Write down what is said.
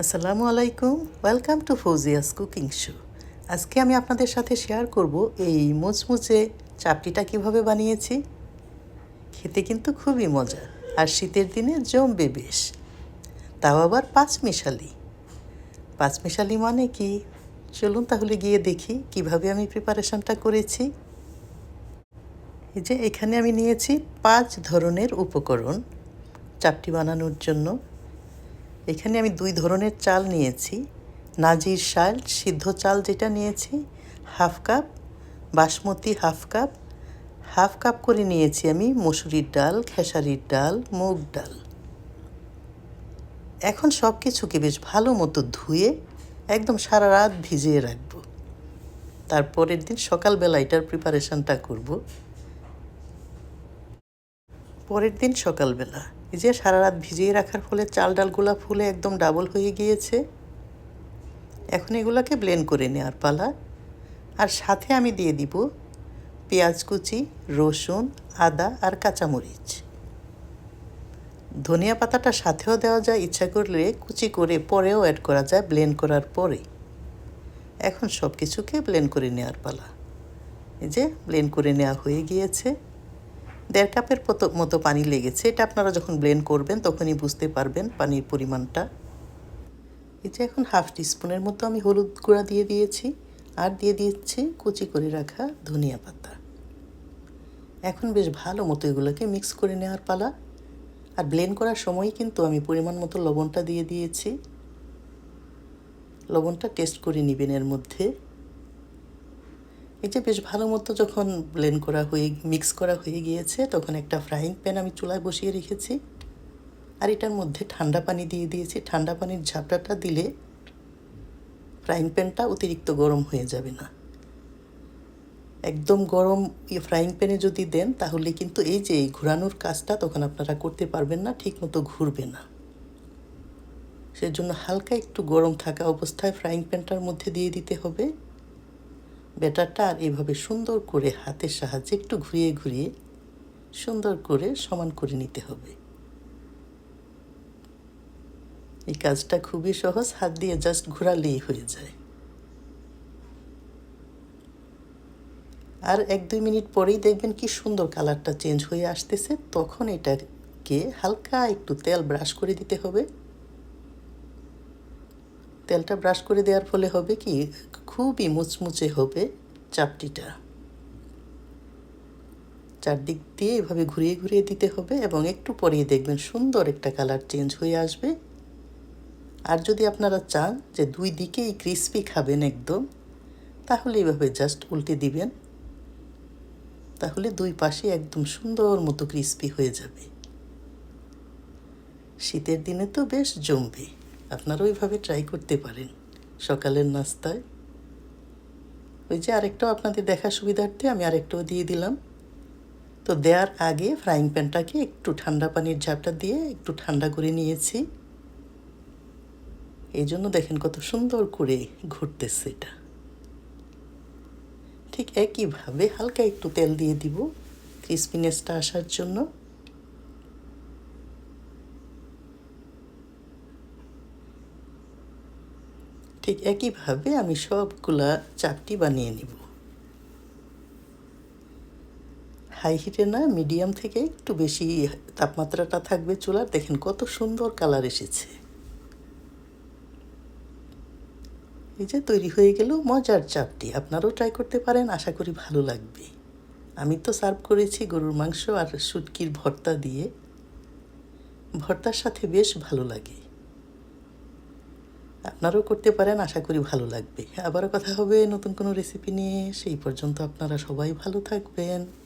আসসালামু আলাইকুম। Welcome to Fouzia's cooking show আজকে আমি আপনাদের সাথে শেয়ার করব এই মুচমুচে চাপটিটা কীভাবে বানিয়েছি। খেতে কিন্তু খুবই মজা, আর শীতের দিনে জমবে বেশ। তাও আবার পাঁচ মিশালি পাঁচ মিশালি মানে কি? চলুন তাহলে গিয়ে দেখি কীভাবে আমি প্রিপারেশনটা করেছি। এই যে এখানে আমি নিয়েছি পাঁচ ধরনের উপকরণ চাপটি বানানোর জন্য। এখানে আমি দুই ধরনের চাল নিয়েছি। নাজির শাল, সিদ্ধ চাল যেটা নিয়েছি, half cup, basmati half cup half cup করে নিয়েছি আমি মসুরির ডাল, খেসারির ডাল, মুগ ডাল। এখন সব কিছুকে বেশ ভালো মতো ধুয়ে একদম সারা রাত ভিজিয়ে রাখব। তারপরের দিন সকালবেলা এটার প্রিপারেশনটা করব। পরের দিন সকালবেলা। এই যে সারা রাত ভিজিয়ে রাখার ফলে চাল ডালগুলা ফুলে একদম ডাবল হয়ে গিয়েছে। এখন এগুলাকে ব্লেন্ড করে নেওয়ার পালা। আর সাথে আমি দিয়ে দিব পেঁয়াজ কুচি, রসুন, আদা আর কাঁচামরিচ। ধনিয়া পাতাটা সাথেও দেওয়া যায়, ইচ্ছা করলে কুচি করে পরেও অ্যাড করা যায় ব্লেন্ড করার পরে। এখন সব কিছুকে ব্লেন্ড করে নেওয়ার পালা। এই যে ব্লেন্ড করে নেওয়া হয়ে গিয়েছে। দেড় কাপের মতো পানি লেগেছে। এটা আপনারা যখন ব্লেন্ড করবেন, তখনই বুঝতে পারবেন পানির পরিমাণটা। যে এখন হাফ টিস্পুনের মতো আমি হলুদ গুঁড়া দিয়ে দিয়েছি, আর দিয়ে দিচ্ছি কুচি করে রাখা ধনিয়া পাতা। এখন বেশ ভালো মতো এগুলোকে মিক্স করে নেওয়ার পালা। আর ব্লেন্ড করার সময় কিন্তু আমি পরিমাণ মতো লবণটা দিয়ে দিয়েছি। লবণটা টেস্ট করে নেবেন এর মধ্যে। যে বেশ ভালো মতো যখন ব্লেন্ড করা হয়ে মিক্স করা হয়ে গিয়েছে, তখন একটা ফ্রাইং প্যান আমি চুলায় বসিয়ে রেখেছি। আর এটার মধ্যে ঠান্ডা পানি দিয়ে দিয়েছি। ঠান্ডা পানির ঝাপটাটা দিলে ফ্রাইং প্যানটা অতিরিক্ত গরম হয়ে যাবে না। একদম গরম ফ্রাইং প্যানে যদি দেন, তাহলে কিন্তু এই যে এই ঘোরানোর কাজটা তখন আপনারা করতে পারবেন না ঠিক মতো ঘুরবে না। সেজন্য হালকা একটু গরম থাকা অবস্থায় ফ্রাইং প্যানটার মধ্যে দিয়ে দিতে হবে। ব্যাটারটা আর এভাবে সুন্দর করে হাতের সাহায্যে একটু ঘুরিয়ে ঘুরিয়ে সুন্দর করে সমান করে নিতে হবে। এই কাজটা খুবই সহজ, হাত দিয়ে জাস্ট ঘোরালেই হয়ে যায়। আর এক দুই মিনিট পরেই দেখবেন কি সুন্দর কালারটা চেঞ্জ হয়ে আসতেছে, তখন এটাকে হালকা একটু তেল ব্রাশ করে দিতে হবে। তেলটা ব্রাশ করে দেওয়ার ফলে হবে কি, খুবই মুচমুচে হবে চাপটিটা। চারদিক দিয়ে এভাবে ঘুরিয়ে ঘুরিয়ে দিতে হবে এবং একটু পরেই দেখবেন সুন্দর একটা কালার চেঞ্জ হয়ে আসবে। আর যদি আপনারা চান যে দুই দিকেই ক্রিস্পি খাবেন একদম, তাহলে এইভাবে জাস্ট উল্টে দিবেন। তাহলে দুই পাশে একদম সুন্দর মতো ক্রিস্পি হয়ে যাবে। শীতের দিনে তো বেশ জমবে। আপনারা ওইভাবে ট্রাই করতে পারেন। সকালের নাস্তায়। ওই যে আরেকটাও আপনাদের দেখার সুবিধার্থে আমি আরেকটাও দিয়ে দিলাম। তো দেওয়ার আগে ফ্রাইং প্যানটাকে একটু ঠান্ডা পানির ঝাপটা দিয়ে একটু ঠান্ডা করে নিয়েছি। এই জন্য দেখেন কত সুন্দর করে ঘুরতেছে এটা। ঠিক একইভাবে হালকা একটু তেল দিয়ে দিব। ক্রিসপিনেসটা আসার জন্য। ঠিক একইভাবে আমি সবগুলা চাপটি বানিয়ে নিব। হাই হিটে না মিডিয়াম থেকে একটু বেশি তাপমাত্রাটা থাকবে চুলার। দেখেন কত সুন্দর কালার এসেছে। এই যে তৈরি হয়ে গেল মজার চাপটি আপনারাও ট্রাই করতে পারেন, আশা করি ভালো লাগবে। আমি তো সার্ভ করেছি গরুর মাংস আর শুটকির ভর্তা দিয়ে। ভর্তার সাথে বেশ ভালো লাগে। আপনারাও করতে পারেন, আশা করি ভালো লাগবে। আবারও কথা হবে নতুন কোনো রেসিপি নিয়ে। সেই পর্যন্ত আপনারা সবাই ভালো থাকবেন।